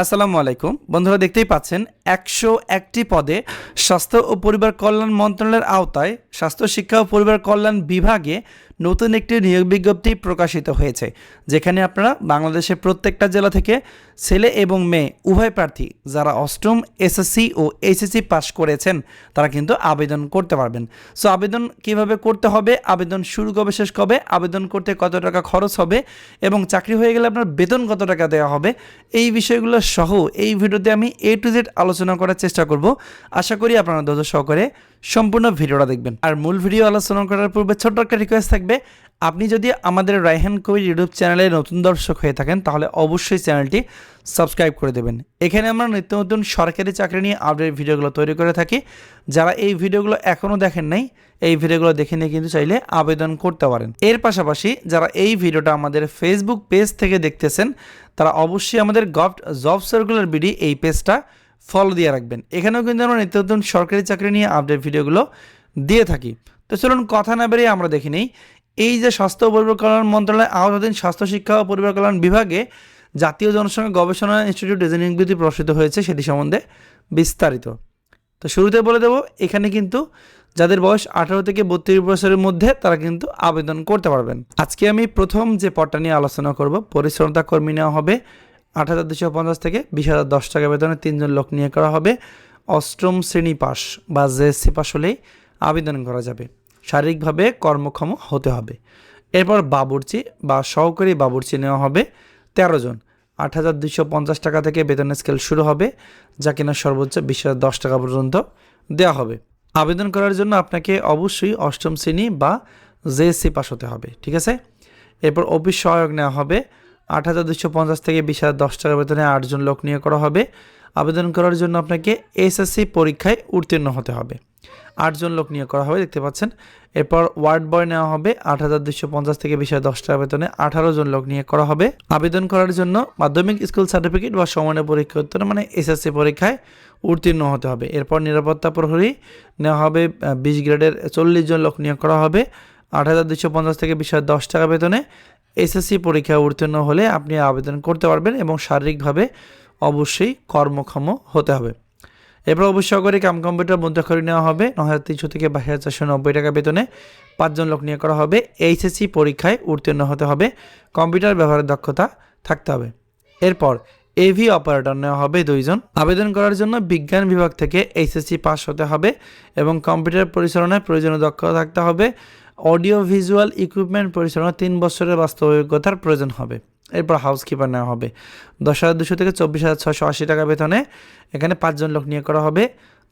আসসালামু আলাইকুম। বন্ধুরা দেখতেই পাচ্ছেন, একশো একটি পদে স্বাস্থ্য ও পরিবার কল্যাণ মন্ত্রণালয়ের আওতায় স্বাস্থ্য শিক্ষা ও পরিবার কল্যাণ বিভাগে নতুন একটি নিয়োগ বিজ্ঞপ্তি প্রকাশিত হয়েছে, যেখানে আপনারা বাংলাদেশের প্রত্যেকটা জেলা থেকে ছেলে এবং মেয়ে, উভয় প্রার্থী যারা অষ্টম এসএসসি ও এইচএসসি পাস করেছেন, তারা কিন্তু আবেদন করতে পারবেন। সো আবেদন কীভাবে করতে হবে? আবেদন শুরু কবে, শেষ কবে? আবেদন করতে কত টাকা খরচ হবে? এবং চাকরি হয়ে গেলে আপনার বেতন কত টাকা দেওয়া হবে? এই বিষয়গুলো সহ এই ভিডিওতে আমি এ টু জেড আলোচনা করার চেষ্টা করব। আশা করি আপনারা ধৈর্য সহকারে সম্পূর্ণ ভিডিওটা দেখবেন। আর মূল ভিডিও আলোচনা করার পূর্বে ছোট্ট একটা রিকোয়েস্ট থাকবে। আপনি যদি আমাদের রায়হান কবির ইউটিউব চ্যানেলে নতুন দর্শক হয়ে থাকেন, তাহলে অবশ্যই চ্যানেলটি সাবস্ক্রাইব করে দেবেন। এখানে আমরা নিত্য নতুন সরকারি চাকরি নিয়ে আপডেট ভিডিওগুলো তৈরি করে থাকি। যারা এই ভিডিওগুলো এখনও দেখেন নাই, এই ভিডিওগুলো দেখে নিয়ে কিন্তু চাইলে আবেদন করতে পারেন। এর পাশাপাশি যারা এই ভিডিওটা আমাদের ফেসবুক পেজ থেকে দেখতেছেন, তারা অবশ্যই আমাদের গভ জব সার্কুলার বিডি এই পেজটা ফলো দিয়ে রাখবেন। এখানেও কিন্তু আমরা নিত্য নতুন সরকারি চাকরি নিয়ে আপডেট ভিডিওগুলো দিয়ে থাকি। তো চলুন কথা না বেরিয়ে আমরা দেখি নেই। এই যে স্বাস্থ্য ও পরিবার কল্যাণ মন্ত্রণালয়ের আওতাধীন স্বাস্থ্য শিক্ষা ও পরিবার কল্যাণ বিভাগে জাতীয় জনসংখ্যা গবেষণা ইনস্টিটিউট ডিজাইন বিজ্ঞপ্তি প্রকাশিত হয়েছে, সেটি সম্বন্ধে বিস্তারিত। তো শুরুতে বলে দেবো, এখানে কিন্তু যাদের বয়স আঠারো থেকে বত্রিশ বছরের মধ্যে, তারা কিন্তু আবেদন করতে পারবেন। আজকে আমি প্রথম যে পদটা নিয়ে আলোচনা করব পরিচ্ছন্নতা কর্মী নেওয়া হবে আট হাজার দুশো পঞ্চাশ থেকে বিশ হাজার দশ টাকা বেতনে তিনজন লোক নিয়ে করা হবে, অষ্টম শ্রেণি পাস বা জেএসসি পাস হলেই আবেদন করা যাবে। শারীরিকভাবে কর্মক্ষম হতে হবে। এরপর বাবুর্চি বা সহকারী বাবুর্চি নেওয়া হবে তেরো জন। আট হাজার দুশো পঞ্চাশ টাকা থেকে বেতনের স্কেল শুরু হবে, যা কিনা সর্বোচ্চ বিশ হাজার দশ টাকা পর্যন্ত দেওয়া হবে। আবেদন করার জন্য আপনাকে অবশ্যই অষ্টম শ্রেণি বা জেএসসি পাস হতে হবে, ঠিক আছে? এরপর অফিস সহায়ক নেওয়া হবে, আট হাজার দুশো পঞ্চাশ থেকে বিশ হাজার দশ টাকা বেতনে আটজন লোক নিয়ে করা হবে। আবেদন করার জন্য আপনাকে এসএসসি পরীক্ষায় উত্তীর্ণ হতে হবে। আটজন লোক নিয়োগ করা হবে, দেখতে পাচ্ছেন। এরপর ওয়ার্ড বয় নেওয়া হবে আট হাজার দুশো পঞ্চাশ থেকে বিশ হাজার দশ টাকা বেতনে আঠারো জন লোক নিয়োগ করা হবে। আবেদন করার জন্য মাধ্যমিক স্কুল সার্টিফিকেট বা সমানের পরীক্ষা উত্তীর্ণ মানে এসএসসি পরীক্ষায় উত্তীর্ণ হতে হবে। এরপর নিরাপত্তা প্রহরী নেওয়া হবে বিশ গ্রেডের চল্লিশ জন লোক নিয়োগ করা হবে, আট হাজার দুশো পঞ্চাশ থেকে বিশ দশ টাকা বেতনে এসএসসি পরীক্ষায় উত্তীর্ণ হলে আপনি আবেদন করতে পারবেন এবং শারীরিকভাবে অবশ্যই কর্মক্ষম হতে হবে। এরপর অবশ্যই করে কাম কম্পিউটার মুদ্রাক্ষরী নেওয়া হবে। ন হাজার তিনশো থেকে বাইশ হাজার চারশো নব্বই টাকা বেতনে পাঁচজন লোক নিয়োগ করা হবে। এইচএসসি পরীক্ষায় উত্তীর্ণ হতে হবে। কম্পিউটার ব্যবহারের দক্ষতা থাকতে হবে। এরপর এভি অপারেটর নেওয়া হবে দুইজন। আবেদন করার জন্য বিজ্ঞান বিভাগ থেকে এইচএসসি পাস হতে হবে এবং কম্পিউটার পরিচালনায় প্রয়োজনীয় দক্ষতা থাকতে হবে। অডিও ভিজুয়াল ইকুইপমেন্ট পরিচালনা তিন বছরের বাস্তব অভিজ্ঞতার প্রয়োজন হবে। এরপর হাউসকিপার নেওয়া হবে। দশ হাজার দুশো থেকে চব্বিশ হাজার ছশো আশি টাকা বেতনে এখানে পাঁচজন লোক নিয়োগ করা হবে।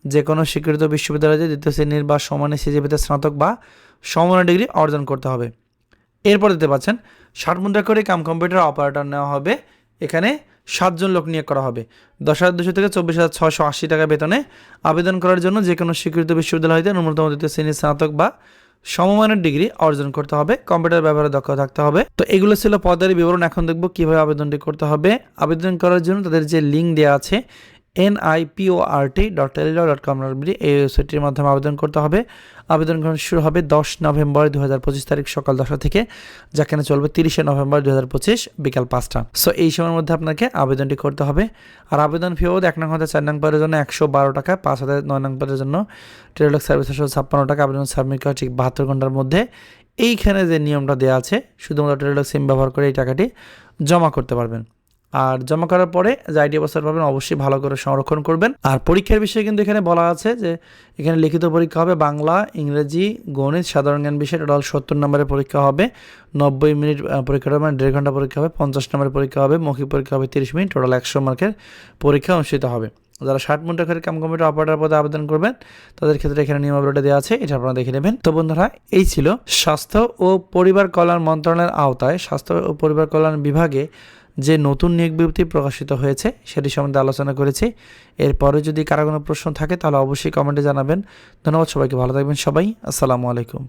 যে কোনো স্বীকৃত বিশ্ববিদ্যালয়ে দ্বিতীয় শ্রেণির বা সমানে সিজিপিতে স্নাতক বা সমানের ডিগ্রি অর্জন করতে হবে। এরপর দিতে পাচ্ছেন, ষাট মুদ্রা করে কাম কম্পিউটার অপারেটর নেওয়া হবে। এখানে সাতজন লোক নিয়োগ করা হবে। দশ হাজার দুশো থেকে চব্বিশ হাজার ছশো আশি টাকা বেতনে আবেদন করার জন্য যে কোনো স্বীকৃত বিশ্ববিদ্যালয় হতে ন্যূনতম দ্বিতীয় শ্রেণির স্নাতক বা সমমানের ডিগ্রি অর্জন করতে হবে, কম্পিউটার ব্যবহারে দক্ষ থাকতে হবে। তো এগুলো ছিল পদের বিবরণ, এখন দেখব কীভাবে আবেদনটি করতে হবে। আবেদন করার জন্য তাদের যে লিঙ্ক দেওয়া আছে এনআইপিওআরটি ডট টেলিডর ডট কম এই ওয়েবসাইটটির মাধ্যমে আবেদন করতে হবে। আবেদন গ্রহণ শুরু হবে দশ নভেম্বর দু হাজার পঁচিশ তারিখ সকাল দশটা থেকে, যেখানে চলবে তিরিশে নভেম্বর দু হাজার পঁচিশ বিকাল পাঁচটা। সো এই সময়ের মধ্যে আপনাকে আবেদনটি করতে হবে। আর আবেদন ফি এক নং হাজার চার নং জন্য একশো বারো টাকা, পাঁচ হাজার নয় নং জন্য টেলিডক সার্ভিস একশো ছাপ্পান্ন টাকা আবেদন সাবমিট করা ঠিক বাহাত্তর ঘণ্টার মধ্যে। এইখানে যে নিয়মটা দেওয়া আছে, শুধুমাত্র টেলিডক সিম ব্যবহার করে এই টাকাটি জমা করতে পারবেন। আর জমা করার পরে যে আইডি অবস্থার পাবেন অবশ্যই ভালো করে সংরক্ষণ করবেন। আর পরীক্ষার বিষয়ে কিন্তু এখানে বলা আছে যে এখানে লিখিত পরীক্ষা হবে বাংলা, ইংরেজি, গণিত, সাধারণ জ্ঞান বিষয়ে টোটাল সত্তর নম্বরের পরীক্ষা হবে, নব্বই মিনিট পরীক্ষাটা মানে দেড় ঘণ্টা পরীক্ষা হবে, পঞ্চাশ নম্বরের পরীক্ষা হবে, মৌখিক পরীক্ষা হবে তিরিশ মিনিট, টোটাল একশো মার্কের পরীক্ষা অনুষ্ঠিত হবে। যারা ষাট মিনিট করে কাম কম্পিউটার অপারেটর পদে আবেদন করবেন, তাদের ক্ষেত্রে এখানে নিয়মাবলীটা দেওয়া আছে, এটা আপনারা দেখে নেবেন। তো বন্ধুরা, এই ছিল স্বাস্থ্য ও পরিবার কল্যাণ মন্ত্রণালয়ের আওতায় স্বাস্থ্য ও পরিবার কল্যাণ বিভাগে যে নতুন নিয়োগ বিজ্ঞপ্তি প্রকাশিত হয়েছে, সেটি সম্বন্ধে আলোচনা করেছি। এরপরে যদি কারও কোনো প্রশ্ন থাকে, তাহলে অবশ্যই কমেন্টে জানাবেন। ধন্যবাদ সবাইকে, ভালো থাকবেন সবাই। আসসালামু আলাইকুম।